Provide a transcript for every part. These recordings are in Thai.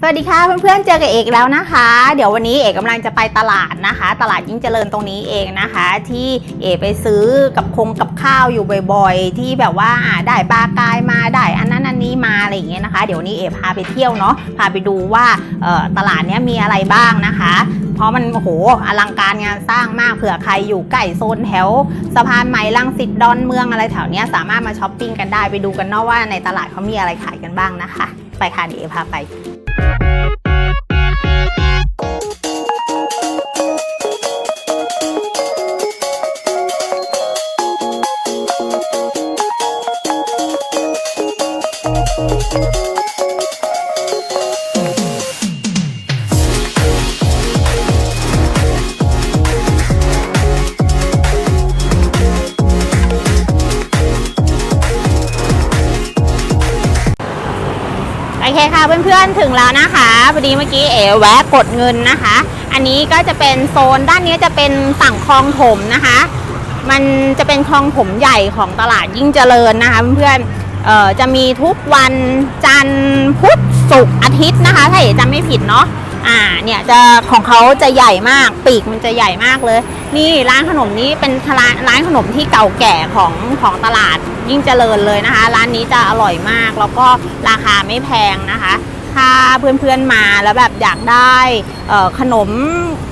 สวัสดีค่ะเพื่อนๆเจอกับเอกแล้วนะคะ เดี๋ยววันนี้เอกกำลังจะไปตลาดนะคะ ตลาดยิ่งเจริญตรงนี้เองนะคะ ที่เอกไปซื้อกับคงกับข้าวอยู่บ่อยๆ ที่แบบว่าได้ปลากายมาได้อันนั้นอันนี้มาอะไรอย่างเงี้ยนะคะ เดี๋ยวนี้เอกพาไปเที่ยวเนาะพาไปดูว่าตลาดเนี้ยมีอะไรบ้างนะคะ เพราะมันโอ้โหอลังการงานสร้างมากเผื่อใครอยู่ใกล้โซนแถวสะพานใหม่ลังสิตดอนเมืองอะไรแถวเนี้ยสามารถมาช้อปปิ้งกันได้ไปดูกันเนาะว่าในตลาดเขามีอะไรขายกันบ้างนะคะ ไปค่ะเดี๋ยวเอกพาไป อนๆถึงแล้วนะคะพอดีเมื่อกี้เอ๋แวะกดเงินนะคะ อันนี้ก็จะเป็นโซนด้านนี้จะเป็นฝั่งคลองถมนะคะ มันจะเป็นคลองถมใหญ่ของตลาดยิ่งเจริญนะคะเพื่อนๆเอ่อจะมีทุกวันจันทร์พุธศุกร์อาทิตย์นะคะ ถ้าเอ๋จำไม่ผิดเนาะอ่าเนี่ยจะของเขาจะใหญ่มากปีกมันจะใหญ่มากเลย นี่ร้านขนมนี้เป็นร้านร้านขนมที่เก่าแก่ของของตลาดยิ่งเจริญเลยนะคะ ร้านนี้จะอร่อยมากแล้วก็ราคาไม่แพงนะคะ ถ้าเพื่อนๆมาแล้วแบบอยากได้ขนม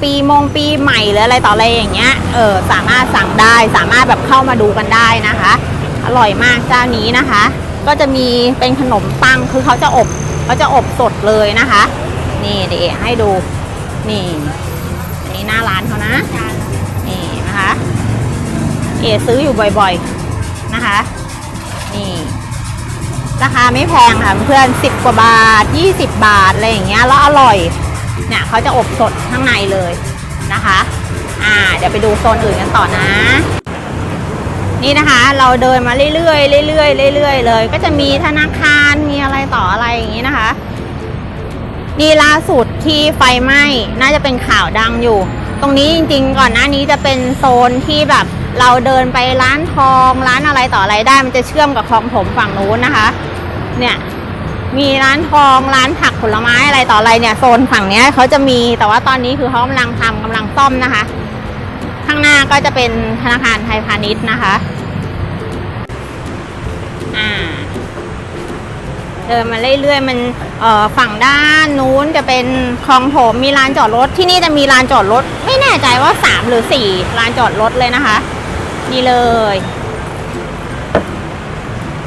ปีมงปีใหม่หรืออะไรต่ออะไรอย่างเงี้ยเออสามารถสั่งได้สามารถแบบเข้ามาดูกันได้นะคะ อร่อยมากเจ้านี้นะคะ ก็จะมีเป็นขนมปังคือเขาจะอบเขาจะอบสดเลยนะคะ นี่เดี๋ยวให้ดูนี่อันนี้หน้าร้านเขานะนี่นะคะ เอซื้ออยู่บ่อยๆนะคะ นี่ ราคาไม่แพงค่ะเพื่อนสิบกว่าบาท 20 บาทอะไรอย่างเงี้ยแล้วอร่อยเนี่ยเขาจะอบสดข้างในเลยนะคะอ่าเดี๋ยวไปดูโซนอื่นกันต่อนะ นี่นะคะ เราเดินมาเรื่อยๆเรื่อยๆเรื่อยๆเลย ก็จะมีธนาคารมีอะไรต่ออะไรอย่างงี้นะคะนี่ล่าสุดที่ไฟไหม้น่าจะเป็นข่าวดังอยู่ ตรงนี้จริงๆ ก่อนหน้านี้จะเป็นโซนที่แบบเราเดินไปร้านทองร้านอะไรต่ออะไรได้ มันจะเชื่อมกับคลองถมฝั่งนู้นนะคะ เนี่ยมีร้านทองร้านผักผลไม้อะไรต่ออะไรเนี่ยโซนฝั่งเนี้ยเขาจะมีแต่ว่าตอนนี้คือเขากำลังทำกำลังซ่อมนะคะ ข้างหน้าก็จะเป็นธนาคารไทยพาณิชย์นะคะอ่าเดินมาเรื่อยๆมันเอ่อฝั่งด้านนู้นจะเป็นคลองโถมมีลานจอดรถที่นี่จะมีลานจอดรถ ไม่แน่ใจว่าสามหรือสี่ลานจอดรถเลยนะคะ นี่เลย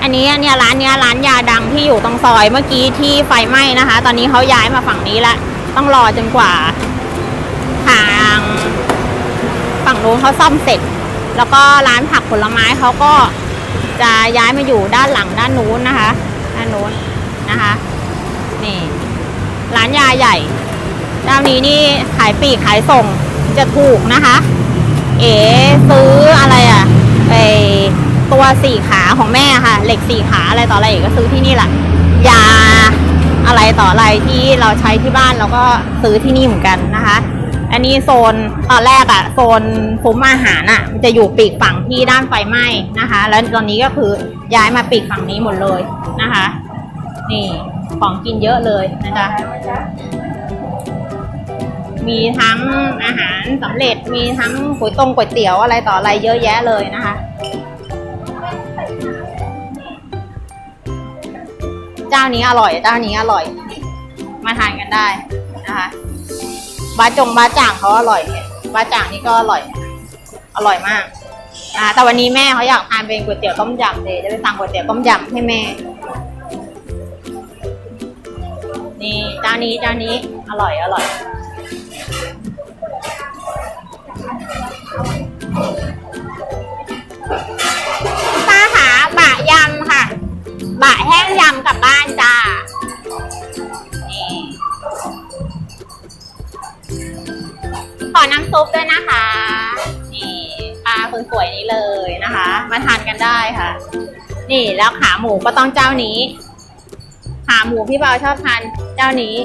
อันนี้เนี่ยร้านเนี้ยร้านยาดังที่อยู่ตรงซอยเมื่อกี้ที่ไฟไหม้นะคะ ตอนนี้เขาย้ายมาฝั่งนี้ละต้องรอจนกว่า ทางฝั่งนู้นเขาซ่อมเสร็จ แล้วก็ร้านผักผลไม้เขาก็จะย้ายมาอยู่ด้านหลังด้านนู้นนะคะด้านนู้นนะคะนี่ร้านยาใหญ่เจ้านี้นี่ขายปีกขายส่งจะถูกนะคะ เอ๋ซื้ออะไรอะ่ะไป ตัวสี่ขาของแม่ค่ะ เหล็กสี่ขาอะไรต่ออะไรอ๋ก็ซื้อที่นี่แหละยาอะไรต่ออะไรที่เราใช้ที่บ้านเราก็ซื้อที่นี่เหมือนกันนะคะ อันนี้โซนตอนแรกอะโซนซุ้มอาหารอะมันจะอยู่ปีกฝั่งที่ด้านไฟไหม้นะคะ แล้วตอนนี้ก็คือย้ายมาปีกฝั่งนี้หมดเลยนะคะ นี่ของกินเยอะเลยนะจ๊ะมีทั้งอาหารสำเร็จมีทั้งก๋วยตงก๋วยเตี๋ยวอะไรต่ออะไรเยอะแยะเลยนะคะ จ้านี้อร่อยเจ้านี้อร่อย มาทานกันได้นะคะบาจงบาจ่างเขาอร่อยบาจ่างนี่ก็อร่อย อร่อยมากอ่าแต่วันนี้แม่เขาอยากทานเป็นก๋วยเตี๋ยวต้มยำเลยจะไปสั่งก๋วยเตี๋ยวต้มยำให้แม่ นี่เจ้านี้เจ้านี้อร่อยอร่อย บะแห้งยำกลับบ้านจ้านี่ขอน้ำซุปด้วยนะคะ นี่ปลาคนสวยนี้เลยนะคะ มาทานกันได้ค่ะ นี่แล้วขาหมูก็ต้องเจ้านี้ ขาหมูพี่เบาชอบทานเจ้านี้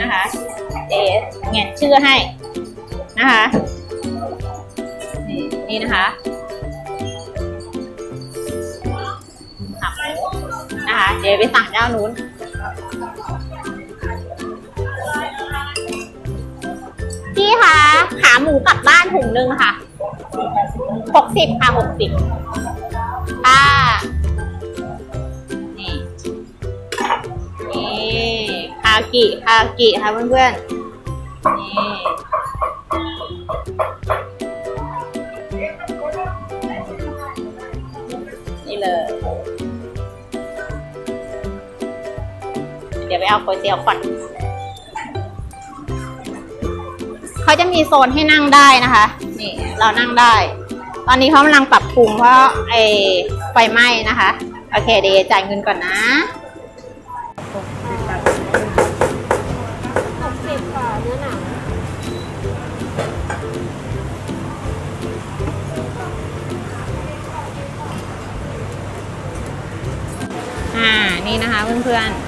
นะคะเอ๋แงะชื่อให้นะคะ นี่นะคะะ เดี๋ยวไปสั่งเจ้านนู้น พี่คะขาหมูกลับบ้านถุงนึงค่ะหกสิบค่ะหกสิบค่ะนี่นี่คากิคากิค่ะเพื่อนเพื่อน เดี๋ยวไปเอาก๋วยเตี๋ยวก่อน เขาจะมีโซนให้นั่งได้นะคะ นี่เรานั่งได้ ตอนนี้เขากำลังปรับปรุงเพราะไอไฟไหม้นะคะ โอเคเดี๋ยวจ่ายเงินก่อนนะหกสิบค่ะเนื้อหนังอ่า นี่นะคะเพื่อนๆอั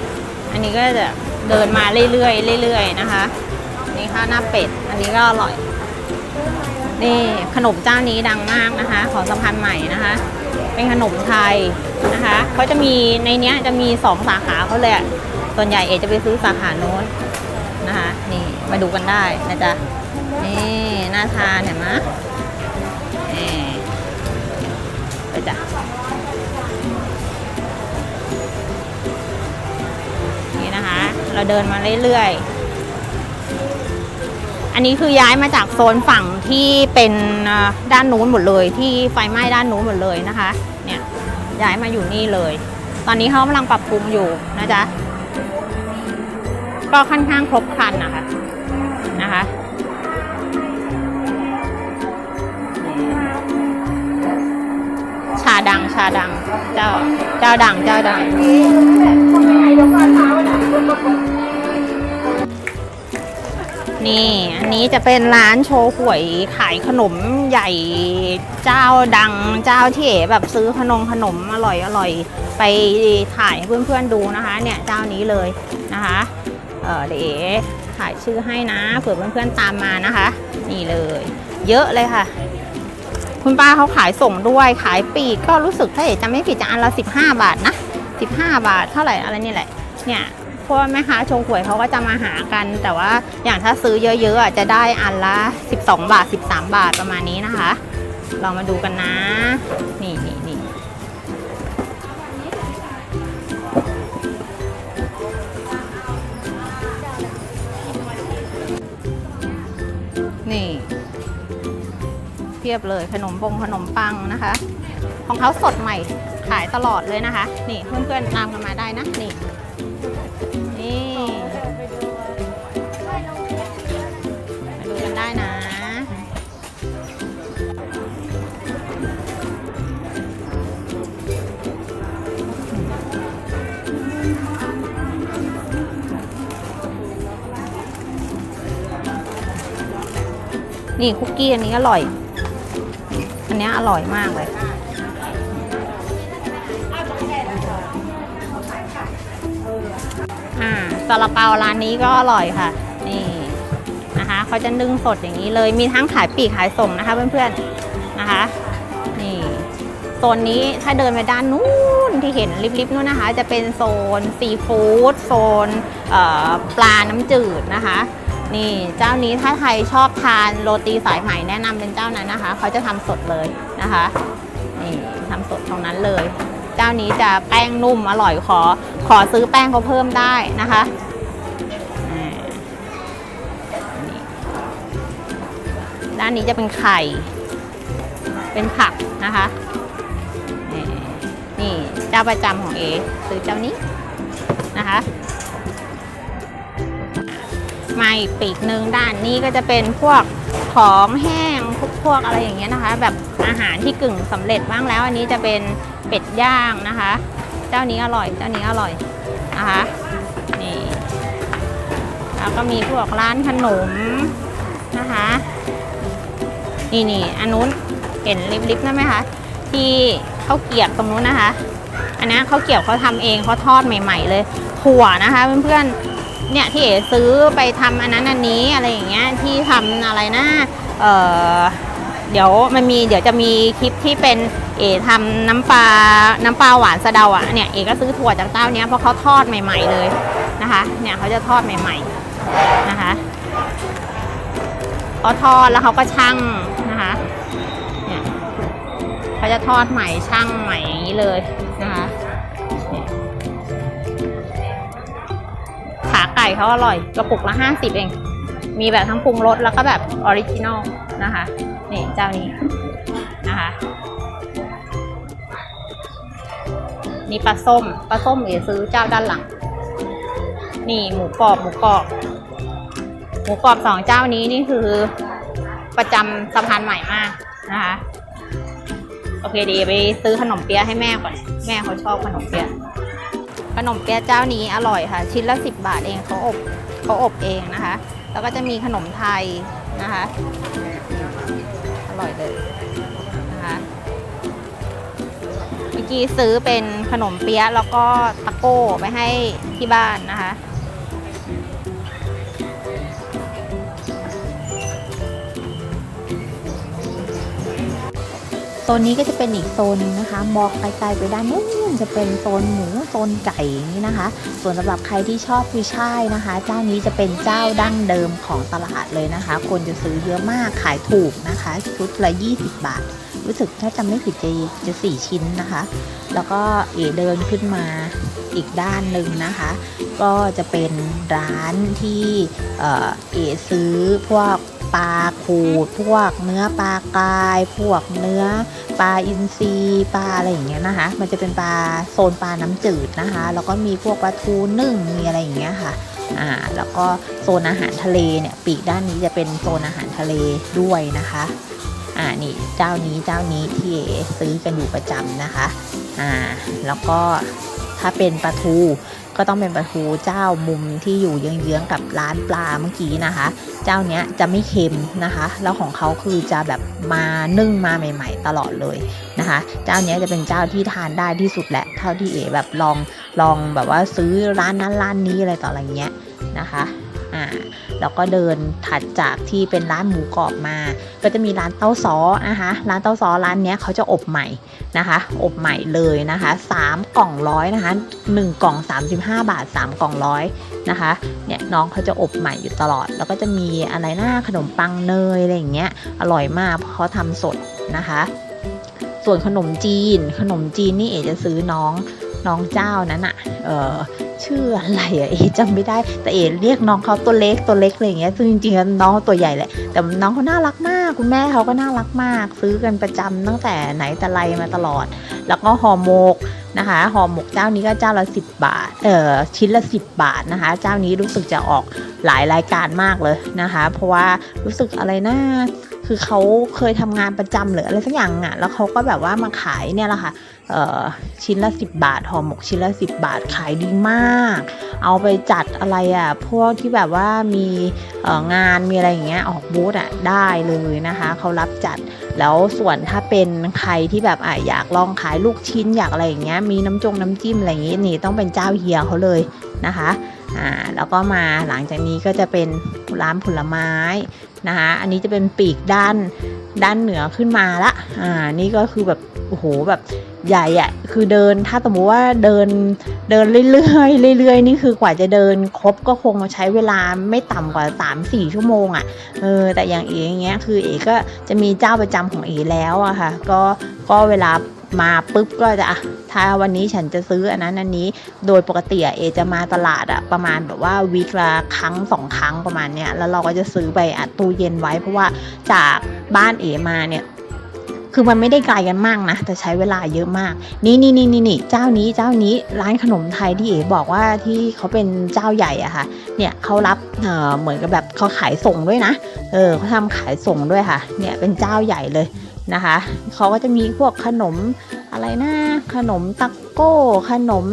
นนี้ก็จะเดินมาเรื่อยๆเรื่อยๆนะคะนี่ข้าวหน้าเป็ด อันนี้ก็อร่อย นี่ขนมเจ้านี้ดังมากนะคะ ของสะพานใหม่นะคะ เป็นขนมไทยนะคะเขาจะมีในเนี้ยจะมีสองสาขาเขาเลยส่วนใหญ่เอจะไปซื้อสาขาโน้นนะคะ นี่มาดูกันได้นะจ๊ะนี่น่าทานเห็นไหม เราเดินมาเรื่อยๆ อันนี้คือย้ายมาจากโซนฝั่งที่เป็นด้านนู้นหมดเลยที่ไฟไหม้ด้านนู้นหมดเลยนะคะ เนี่ยย้ายมาอยู่นี่เลย ตอนนี้เขากำลังปรับปรุงอยู่นะจ๊ะ ก็ค่อนข้างครบครันนะคะนะคะชาดังชาดัง เจ้าเจ้าดังเจ้าดัง นี่ อันนี้จะเป็นร้านโชว์หวยขายขนมใหญ่เจ้าดังเจ้าที่เอ๋แบบซื้อขนมขนมอร่อยอร่อยไปถ่ายให้เพื่อนๆดูนะคะ เนี่ยเจ้านี้เลยนะคะเออเดี๋ยวเอ๋ถ่ายชื่อให้นะเผื่อเพื่อนๆตามมานะคะ นี่เลย เยอะเลยค่ะ คุณป้าเขาขายส่งด้วยขายปีกก็รู้สึกถ้าเอ๋จำไม่ผิดจะอันละ15 บาทนะ 15 บาทเท่าไหร่อะไรนี่แหละเนี่ย พวกแม่ค้าโชว์หวยเขาก็จะมาหากัน แต่ว่าอย่างถ้าซื้อเยอะๆอะจะได้อันละ 12 บาท 13 บาทประมาณนี้นะคะ เรามาดูกันนะ นี่นี่นี่นี่เทียบเลยขนมปงขนมปังนะคะ ของเขาสดใหม่ขายตลอดเลยนะคะ นี่เพื่อนๆตามกันมาได้นะนี่ นี่คุกกี้อันนี้อร่อย อันนี้อร่อยมากเลย อ่าซาลาเปาร้านนี้ก็อร่อยค่ะ นี่นะคะเขาจะนึ่งสดอย่างนี้เลย มีทั้งขายปีกขายส่งนะคะ เพื่อนๆ นะคะ นี่โซนนี้ถ้าเดินไปด้านนู้นที่เห็นริบๆนู้นนะคะ จะเป็นโซนซีฟู้ดโซนปลาน้ำจืดนะคะ นี่เจ้านี้ถ้าใครชอบทานโรตีสายไหมแนะนำเป็นเจ้านั้นนะคะ เขาจะทำสดเลยนะคะนี่ทำสดตรงนั้นเลย เจ้านี้จะแป้งนุ่มอร่อยขอ ขอซื้อแป้งเขาเพิ่มได้นะคะด้านนี้จะเป็นไข่ เป็นผักนะคะ นี่นี่เจ้าประจำของเอซื้อเจ้านี้นะคะ มาอีกปีกหนึ่งด้านนี้ก็จะเป็นพวกของแห้งพวกพวกอะไรอย่างเงี้ยนะคะ แบบอาหารที่กึ่งสำเร็จบ้างแล้ว อันนี้จะเป็นเป็ดย่างนะคะ เจ้านี้อร่อย เจ้านี้อร่อยนะคะนี่แล้วก็มีพวกร้านขนมนะคะนี่นี่อันนู้นเห็นลิบๆนั่นไหมคะที่ข้าวเกียบตรงนู้นนะคะ อันนี้ข้าวเกรียบเขาทำเองเขาทอดใหม่ ๆ เลยถั่วนะคะเพื่อนๆ เนี่ยที่เอ๋ซื้อไปทำอันนั้นอันนี้อะไรอย่างเงี้ยที่ทำอะไรนะเออเดี๋ยวมันมีเดี๋ยวจะมีคลิปที่เป็นเอทำน้ำปลาน้ำปลาหวานสะเดาอะเนี่ยเอก็ซื้อถั่วจากเจ้าเนี้ยเพราะเขาทอดใหม่ ๆเลยนะคะเนี่ยเขาจะทอดใหม่ ๆนะคะเขาทอดแล้วเขาก็ชั่งนะคะเนี่ยเขาจะทอดใหม่ชั่งใหม่อย่างนี้เลยนะคะ ไก่เขาอร่อย กระปุกละห้าสิบเอง มีแบบทั้งปรุงรสแล้วก็แบบออริจินอลนะคะนี่เจ้านี้นะคะนี่ปลาส้มปลาส้มเอ๋ยวซื้อเจ้าด้านหลัง นี่หมูกรอบหมูกรอบหมูกรอบสองเจ้านี้นี่คือประจำสะพานใหม่มากนะคะโอเคดีไปซื้อขนมเปี๊ยะให้แม่ก่อน แม่เขาชอบขนมเปี๊ยะ ขนมเปี๊ยะเจ้านี้อร่อยค่ะ ชิ้นละสิบบาทเองเขาอบเขาอบเองนะคะ แล้วก็จะมีขนมไทยนะคะ อร่อยเลยนะคะเมื่อกี้ซื้อเป็นขนมเปี๊ยะแล้วก็ตะโก้ไปให้ที่บ้านนะคะ นนี้ก็จะเป็นอีกโซนหนึงนะคะ มองไกลๆไปด้านนู้นจะเป็นโซนหมูโซนไก่นี้นะคะ ส่วนสำหรับใครที่ชอบกุยช่ายนะคะ เจ้านี้จะเป็นเจ้าดั้งเดิมของตลาดเลยนะคะ คนจะซื้อเยอะมากขายถูกนะคะ ชุดละ 20 บาท รู้สึกถ้าจำไม่ผิดจะจะสี่ชิ้นนะคะ แล้วก็เอเดินขึ้นมาอีกด้านหนึ่งนะคะ ก็จะเป็นร้านที่เออเอซื้อพวก ปลาขูด พวกเนื้อปลากราย พวกเนื้อปลาอินทรีปลาอะไรอย่างเงี้ยนะคะ มันจะเป็นปลาโซนปลาน้ำจืดนะคะ แล้วก็มีพวกปลาทูนึ่งมีอะไรอย่างเงี้ยค่ะอ่าแล้วก็โซนอาหารทะเลเนี่ยปีกด้านนี้จะเป็นโซนอาหารทะเลด้วยนะคะอ่านี่เจ้านี้เจ้านี้ที่เอซื้อกันอยู่ประจำนะคะอ่าแล้วก็ถ้าเป็นปลาทู ก็ต้องเป็นปลาทูเจ้ามุมที่อยู่เยื้องๆกับร้านปลาเมื่อกี้นะคะ เจ้าเนี้ยจะไม่เค็มนะคะ แล้วของเขาคือจะแบบมานึ่งมาใหม่ ๆ ตลอดเลยนะคะ เจ้าเนี้ยจะเป็นเจ้าที่ทานได้ที่สุดแหละ เท่าที่เอ๋แบบลองลองแบบว่าซื้อร้านนั้นร้านนี้อะไรต่ออะไรเงี้ยนะคะ อ่าแล้วก็เดินถัดจากที่เป็นร้านหมูกรอบมา ก็จะมีร้านเต้าซอนะคะร้านเต้าซอร้านเนี้ยเขาจะอบใหม่นะคะ อบใหม่เลยนะคะ3กล่องร้อยนะคะ1กล่อง 35 บาท 3 กล่องร้อยนะคะเนี่ยน้องเขาจะอบใหม่อยู่ตลอด แล้วก็จะมีอะไรหน้าขนมปังเนยอะไรอย่างเงี้ยอร่อยมากเพราะเขาทำสดนะคะ ส่วนขนมจีน ขนมจีนนี่เอจะซื้อน้อง น้องเจ้านั้นอะเออชื่ออะไรอะเอจำไม่ได้ แต่เอเรียกน้องเขาตัวเล็กตัวเล็กอะไรอย่างเงี้ยซึ่งจริงๆแล้วน้องตัวใหญ่แหละแต่น้องเขาน่ารักมาก คุณแม่เขาก็น่ารักมาก ซื้อกันประจำตั้งแต่ไหนแต่ไรมาตลอด แล้วก็ห่อหมกนะคะห่อหมกเจ้านี้ก็เจ้าละ 10 บาทเออชิ้นละ 10 บาทนะคะ เจ้านี้รู้สึกจะออกหลายรายการมากเลยนะคะ เพราะว่ารู้สึกอะไรนะ คือเขาเคยทำงานประจำหรืออะไรสักอย่างอะ แล้วเขาก็แบบว่ามาขายเนี่ยแหละค่ะเอ่อชิ้นละ 10 บาทห่อหมกชิ้นละ 10 บาทขายดีมาก เอาไปจัดอะไรอะพวกที่แบบว่ามีงานมีอะไรอย่างเงี้ยออกบูธอะได้เลยนะคะเขารับจัดแล้วส่วนถ้าเป็นใครที่แบบอะอยากลองขายลูกชิ้นอยากอะไรอย่างเงี้ยมีน้ำจงน้ำจิ้มอะไรอย่างงี้นี่ต้องเป็นเจ้าเฮียเขาเลยนะคะอ่าแล้วก็มาหลังจากนี้ก็จะเป็นร้านผลไม้ นะคะอันนี้จะเป็นปีกด้านด้านเหนือขึ้นมาละอ่านี่ก็คือแบบโอ้โหแบบใหญ่อะคือเดินถ้าสมมติว่าเดินเดินเรื่อยๆเรื่อยๆนี่คือกว่าจะเดินครบก็คงใช้เวลาไม่ต่ำกว่า 3-4 ชั่วโมงอะเออแต่อย่างเอ๋อย่างเงี้ยคือเอ๋ก็จะมีเจ้าประจำของเอ๋แล้วอะค่ะก็ก็เวลา มาปุ๊บก็จะอะถ้าวันนี้ฉันจะซื้ออันนั้นอันนี้ โดยปกติเอจะมาตลาดอะประมาณแบบว่าวีคละครั้งสองครั้งประมาณเนี้ยแล้วเราก็จะซื้อไปอัดตู้เย็นไว้เพราะว่าจากบ้านเอมาเนี่ยคือมันไม่ได้ไกลกันมากนะ แต่ใช้เวลาเยอะมาก นี่นี่นี่นี่นี่เจ้านี้เจ้านี้ร้านขนมไทยที่เอ๋บอกว่าที่เขาเป็นเจ้าใหญ่อะค่ะ เนี่ยเขารับเเหมือนกับแบบเขาขายส่งด้วยนะ เออเขาทำขายส่งด้วยค่ะ เนี่ยเป็นเจ้าใหญ่เลย นะคะเขาก็จะมีพวกขนมอะไรนะขนมตักโก้ ขนม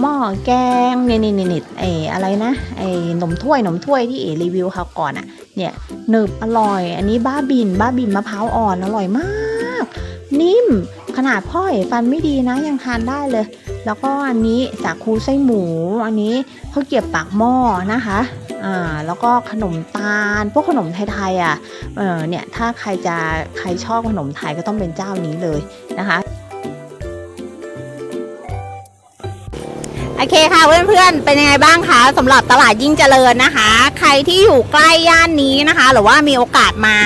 หม้อแกงเนี่ยนี่นี่นี่ไออะไรนะไอหนมถ้วยหนมถ้วยที่เอรีวิวเขาวก่อนอะ่ะเนี่ยหนึบอร่อย อันนี้บ้าบิน บ้าบินมะพร้าวอ่อนอร่อยมาก นิ่มขนาดพ่อเอฟันไม่ดีนะยังทานได้เลย แล้วก็อันนี้สาคูไส้หมู อันนี้เขาเกรี๊ยวปากหม้อนะคะ อ่าแล้วก็ขนมตาล พวกขนมไทยๆอะเออเนี่ยถ้าใครจะใครชอบขนมไทยก็ต้องเป็นเจ้านี้เลยนะคะ เคค่ะเพื่อนๆ เป็นยังไงบ้างคะสำหรับตลาดยิ่งเจริญนะคะ ใครที่อยู่ใกล้ย่านนี้นะคะ หรือว่ามีโอกาสมา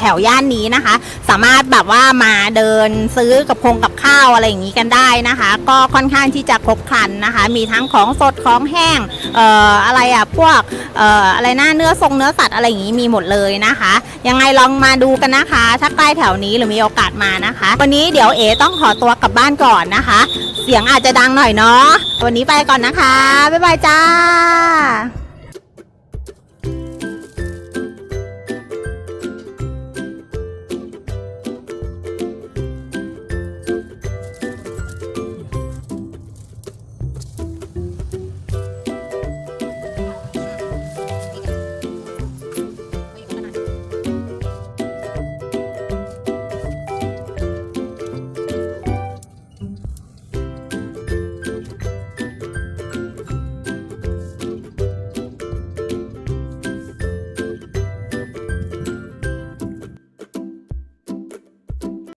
แถวย่านนี้นะคะ สามารถแบบว่ามาเดินซื้อกับพงกับข้าวอะไรอย่างนี้กันได้นะคะ ก็ค่อนข้างที่จะครบครันนะคะ มีทั้งของสดของแห้งเอ่ออะไรอะพวกเอ่ออะไรนะเนื้อทรงเนื้อสัตว์อะไรอย่างนี้มีหมดเลยนะคะ ยังไงลองมาดูกันนะคะ ถ้าใกล้แถวนี้หรือมีโอกาสมานะคะ วันนี้เดี๋ยวเอต้องขอตัวกลับบ้านก่อนนะคะ เสียงอาจจะดังหน่อยเนาะวันนี้ไปก่อนนะคะ บ๊ายบายจ้า